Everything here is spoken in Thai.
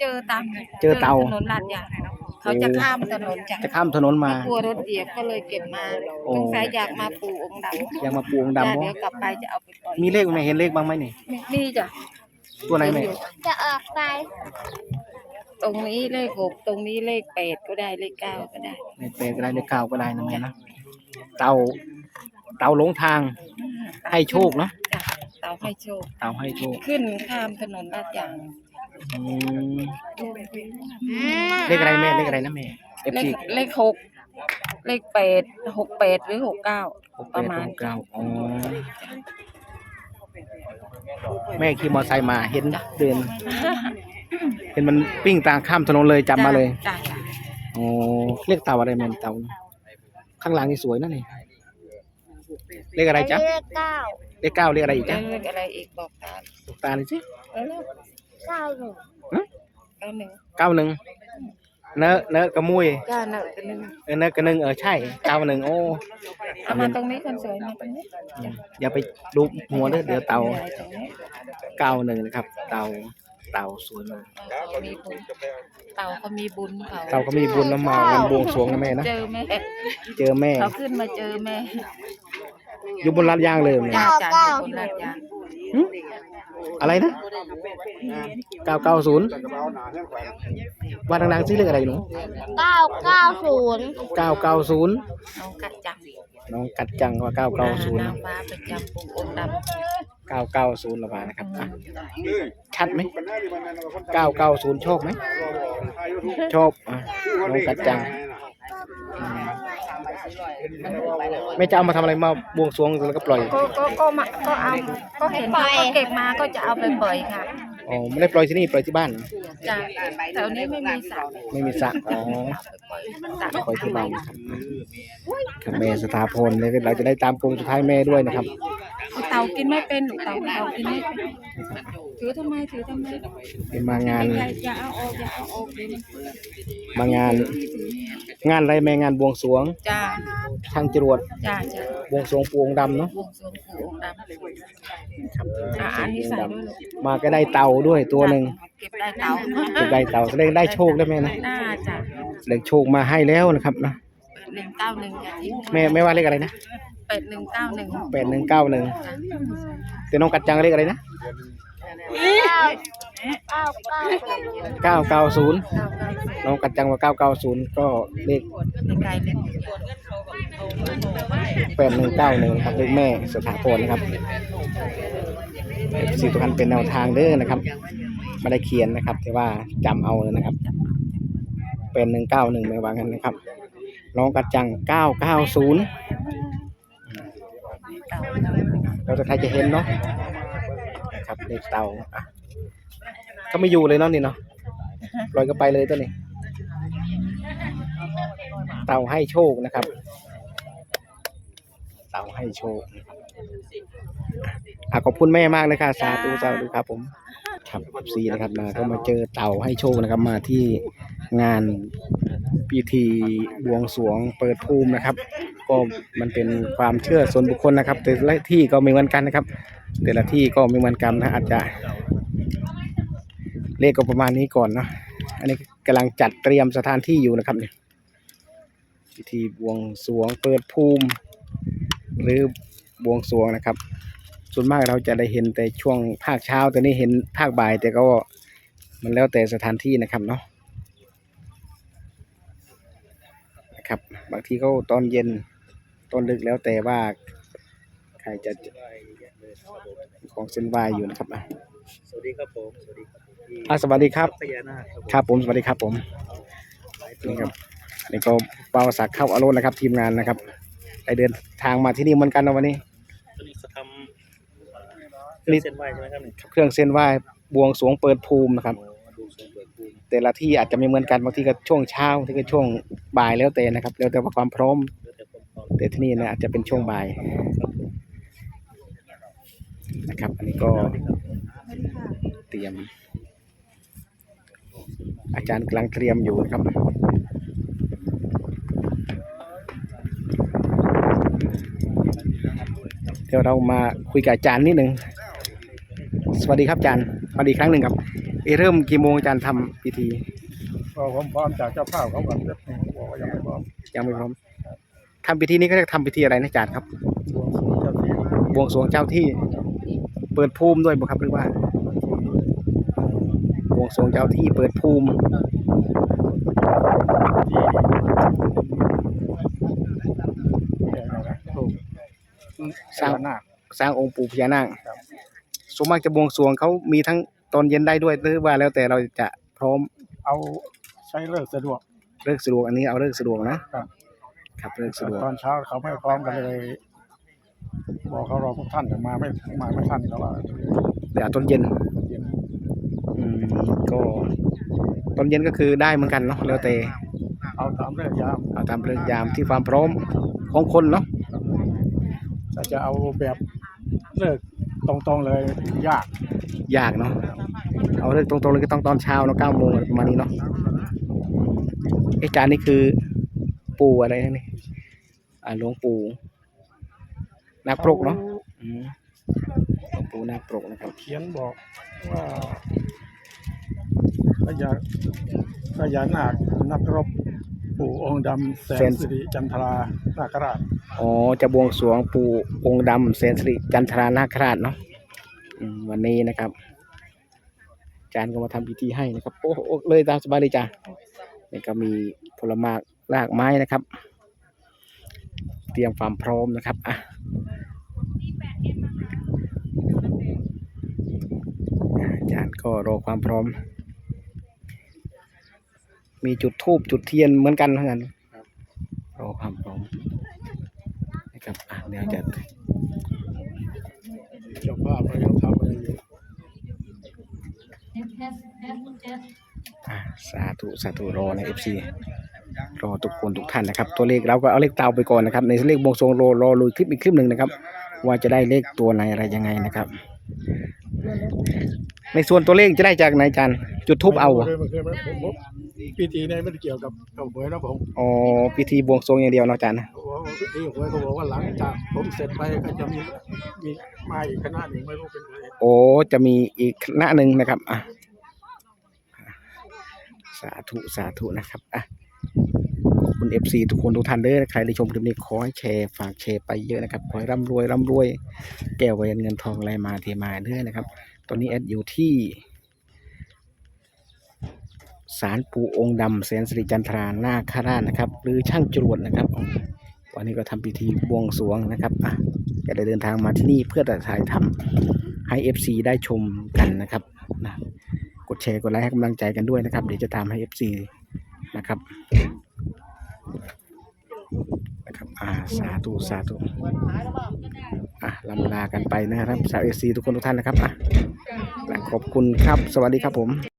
เจอตามเจอเต่า ถนนลาดยางเขาจะข้ามถนนจากจะข้ามถนนมา กลัวรถเหยียบก็เลยเก็บมาโอ้ สงสัยอยากมาปู่องค์ดำยังมาปูองค์จ้ะดำบ่เดี๋ยวกลับไปจะเอาไปปล่อยมีเลขไหมเห็นเลขบ้างไหมนี่มีมีจ้ะตัวไหนแม่เห็อยู่จะออกไปตรงนี้เลขหกตรงนี้เลขแปดก็ได้เลขเก้าก็ได้เลขแปดก็ได้เลขเก้าก็ได้นะแม่นะเต่า เต่าหลงทางให้โชคเนาะจ้ะเต่าให้โชค เต่าให้โชค ขึ้นข้ามถนนลาดยางอืม เลขอะไรแม่เลขอะไรนะแม่เอฟเลซีขเลขหกเลขแปดหกแปดหรือหกเก้าหกปแประดมาณ หกเก้าอ๋อแม่ขี่มอเตอร์ไซค์มาเห็นเดิน เห็นมันปิ้งตางข้ามถนนเลยจำมาเลยจ้ะจ้ะอ๋อเรียกเต่าอะไรแม่เต่าข้างหลังนี่สวยนะนี่เลขอะไรจ๊ะเลขเก้าเลขเก้าเลขอะไรอีกแล้จ๊ะวเลขอะไรอีกบอกตาม ลูกตาเลยสิแล้ว เก้าหนึ่งเก้าหนึ่งเก้าหนึ่งเนอะเนอะกระมุยจ้าหนึ่งกันหนึ่งเออเนอะกระหนึ่งเออใช่เก้าหนึ่งโอ้เอามาตรงนี้คนสวยมาตรงนี้อย่าไปดูหัวเด้อเดี๋ยวเต่าใหญ่ตรงนี้เก้าหนึ่งนะครับ เต่าเต่าสวยมากเขามีบุญเต่าเขามีบุญเขาเต่าก็มีบุญแล้วมาวันบวงสรวงนะแม่นะเจอแม่เจอแม่เขาขึ้นมาเจอแม่อยู่บนลาดย่างเลยแม่จ้าจ้าคนลาดยางหึ อะไรนะเก้าเก้าศูนย์ว่าดังๆซิเลขอะไรหนูเก้าเก้าศูนย์เก้าเก้าศูนย์น้องกัดจังน้องกัดจังว่าเก้าเก้าศูนย์นางฟ้าประจำปู่องค์ดเก้าเก้าศูนย์ละบานะครับอะชัดไหมเก้าเก้าศูนย์ชอบไหมชอบอะน้องกัดจังอืม ไม่จะเอามาทำอะไรมาบวงสรวงแล้วก็ปล่อยำก็ก็ก็มาก็เอาก็เห็นเขาก็เก็บมาก็จะเอาไปปล่อยค่ะอ๋อไม่ได้ปล่อยที่นี่ปล่อยที่บ้านจ้าแถวนี้ไม่มีสระไม่มีสระอ๋อสระปล่อยที่บ้านนะครับครับแม่สถาพลเลยเราจะได้ตามกรงสุดท้ายแม่ด้วยนะครับ เต่ากินไม่เป็นหนูเต่าเต่ากินไม่เป็นถือทำไมถือทำไมเป็นมางาน อย่าอย่าเอาออกอย่าเอาออกเดี๋ยวมันเปื้อนมางาน งานอะไรแม่งานบวงสรวงจ้า ช่างจรวดจ้าจ้าบวงสรวงปูองค์ดำเนาะบวงสรวงปู่องค์ดำอ่าอันนี้ใส่ด้วยลูกมาก็ได้เต่าด้วยตัวหนึ่งเก็บได้เต่าเก็บได้เต่าแสดงได้โชคได้ไหมนะน่าจะแสดงโชคมาให้แล้วนะครับนะหนึ่งเก้าหนึ่งจ้ะที่แม่ไม่ว่าเลขอะไรนะแปดหนึ่งเก้าหนึ่งแปดหนึ่งเก้าหนึ่งแต่น้องกัดจังเลขอะไรนะ เก้าเก้าเก้าศูนย์เก้าเก้าศูนย์เก้องกัดจังว่าเก้าเก้าศูนย์ก็เลขไกลๆเลยแปดหนึ่งเก้าหนึ่งครับเลขแม่สถาพรนะครับสี่ตัวคันเป็นแนวทางเด้อนะครับไม่ได้เขียนนะครับ แต่ว่าจำเอาเลยนะครับ เป็นหนึ่งเก้าหนึ่งไม่ว่ากันนะครับน้องกัดจังเก้าเก้าศูนย์เราจะใครจะเห็นเนาะ ครับเลขเตาอะก็ไม่อยู่เลยเนาะนี่เนาะลอยก็ไปเลยตัวนี้ เต่าให้โชคนะครับ เต่าให้โชคอะขอบคุณแม่มากเลยค่ะสาธุสาธุครับผมครับซีนะครับมาก็มาเจอเต่าให้โชคนะครับ มาที่งานพิธีบวงสรวงเปิดภูมินะครับ ก็มันเป็นความเชื่อส่วนบุคคลนะครับ แต่ละที่ก็ไม่เหมือนกันนะครับ แต่ละที่ก็ไม่เหมือนกันนะอาจจะเลขก็ประมาณนี้ก่อนเนาะอันนี้กำลังจัดเตรียมสถานที่อยู่นะครับเนี่ยพิธีบวงสรวงเปิดภูมิ หรือบวงสรวงนะครับ ส่วนมากเราจะได้เห็นแต่ช่วงภาคเช้าแต่นี่เห็นภาคบ่าย แต่ก็มันแล้วแต่สถานที่นะครับเนาะนะครับ บางทีก็ตอนเย็น ตอนดึกแล้วแต่ว่าใครจะของเส้นไหวอยู่นะครับอะสวัสดีครับผมสวัสดีครับพี่อะสวัสดีครับพญานาคครับผมครับผมสวัสดีครับผมนี่ครับนี่ก็เปาศักดิ์เข้าอารมณ์นะครับทีมงานนะครับได้เดินทางมาที่นี่เหมือนกันนะวันนี้ตอนนี้จะทำนี่เส้นไหวใช่ไหมครับเนี่ยเครื่องเส้นไหว้บวงสรวงเปิดภูมินะครับโอ้มาดูทรงเปิดภูมิแต่ละที่อาจจะไม่เหมือนกันบางทีก็ช่วงเช้าบางทีก็ช่วงบ่ายแล้วแต่นะครับ แล้วแต่ว่าความพร้อม แล้วแต่ความพร้อมแต่ที่นี่นะอาจจะเป็นช่วงบ่ายนะครับ อันนี้ก็เตรียม อาจารย์กำลังเตรียมอยู่นะครับเดี๋ยวเรามาคุยกับอาจารย์นิดหนึ่งสวัสดีครับอาจารย์สวัสดีอีกครั้งหนึ่งครับเอะเริ่มกี่โมงอาจารย์ทำพิธีก็ผมพร้อมจากเจ้าภาพเขาแบบนี้บอกว่ายังไม่พร้อมยังไม่พร้อม ทำพิธีนี้ก็เรียกทำพิธีอะไรนะอาจารย์ครับบวงสรวงเจ้าที่บวงสรวงเจ้าที่ เปิดภูมิด้วยบ่ครับหรือว่า บวงสรวงเจ้าที่เปิดภูมิที่แก่นะถูกสร้างหน้าคสร้างองค์ปู่พญานาคครับส่วนมากจะบวงสรวงเขามีทั้งตอนเย็นได้ด้วยหรือว่าแล้วแต่เราจะพร้อม เอาใช้เลิกสะดวกเลิกสะดวกอันนี้เอาเลิกสะดวกนะครับ ครับเลิกสะดวกตอนเช้าเขาไม่พร้อมกันเลย บอกเขารอพวกท่านแต่มาไม่มาไม่ทันเขาว่าเดี๋ยวตอนเย็นเย็นอืมก็ตอนเย็นก็คือได้เหมือนกันเนาะแล้วแต่เอาตามเลิกยามเอาตามเรื่องยามที่ความพร้อมของคนเนาะแต่จะเอาแบบเลิกตรงๆเลยยาก ยากเนาะเอาเรื่องตรงๆเลยก็ต้องตอนเช้าเนาะเก้าโมงประมาณนี้เนาะไอ้จานนี่คือปู่อะไรนะนี่อ่า หลวงปู่นาคปรกเนาะอืมหลวงปู่นาคปรกนะครับ เขียนบอกว่าพญาพญานาคนักรบปู่องค์ดำแสนสิริจันทรานาคราชอ๋อจะบวงสรวงปู่องค์ดำเสนสิริจันทรานาคราชเนาะอืมวันนี้นะครับอาจารย์ก็มาทำพิธีให้นะครับ โอ้โหเลยตามสบายเลยจ้ะนี่ก็มีผลไม้รากไม้นะครับ เตรียมความพร้อมนะครับอะอาจารย์ก็รอความพร้อม มีจุดทูบจุดเทียนเหมือนกันเหมือนกันรอความพร้อมนะครับอะเดี๋ยวจะเจ้าภาพเขาทำอะไรอยู่อะสาธุสาธุรอในเอฟซี รอทุกคนทุกท่านนะครับ ตัวเลขเราก็เอาเลขเตาไปก่อนนะครับ ในเลขบวงสรวงรอรอลุยคลิปอีกคลิปหนึ่งนะครับ ว่าจะได้เลขตัวไหนอะไรยังไงนะครับ ในส่วนตัวเลขจะได้จากไหนจารย์จุดทูบเอาเหรอไม่เคยไม่ผมผมพิธีนี้ไม่ได้เกี่ยวกับกับหวยนะผมอ๋อพิธีบวงสรวงอย่างเดียวเนาะจารย์นะพิธีหวยเขาบอกว่าหลังจากผมเสร็จไปก็จะมีมีมาอีกคณะหนึ่งไม่รู้เป็นใครโอ้จะมีอีกคณะหนึ่งนะครับอะสาธุสาธุนะครับอะ คุณเอฟซีทุกคนทุกท่านเด้อใครได้ชมคลิปนี้ขอให้แชร์ฝากแชร์ไปเยอะนะครับขอให้ร่ำรวยร่ำรวย แก้วแหวนเงินทองอะไหลมาเทมาเด้อนะครับ ตอนนี้แอดอยู่ที่ศาลปู่องค์ดำแสนสิริจันทรานาคราชนะครับ หรือช่างจรวดนะครับ วันนี้ก็ทำพิธีบวงสรวงนะครับอะก็ได้เดินทางมาที่นี่เพื่อจะถ่ายทำให้ FC ได้ชมกันนะครับนะกดแชร์กดไลค์ให้กำลังใจกันด้วยนะครับ เดี๋ยวจะตาให้ FC นะครับนะครับอ่าสาธุสาธุอะลำลากันไปนะครับสาวเอซีทุกคนทุกท่านนะครับอะขอบคุณครับ สวัสดีครับผม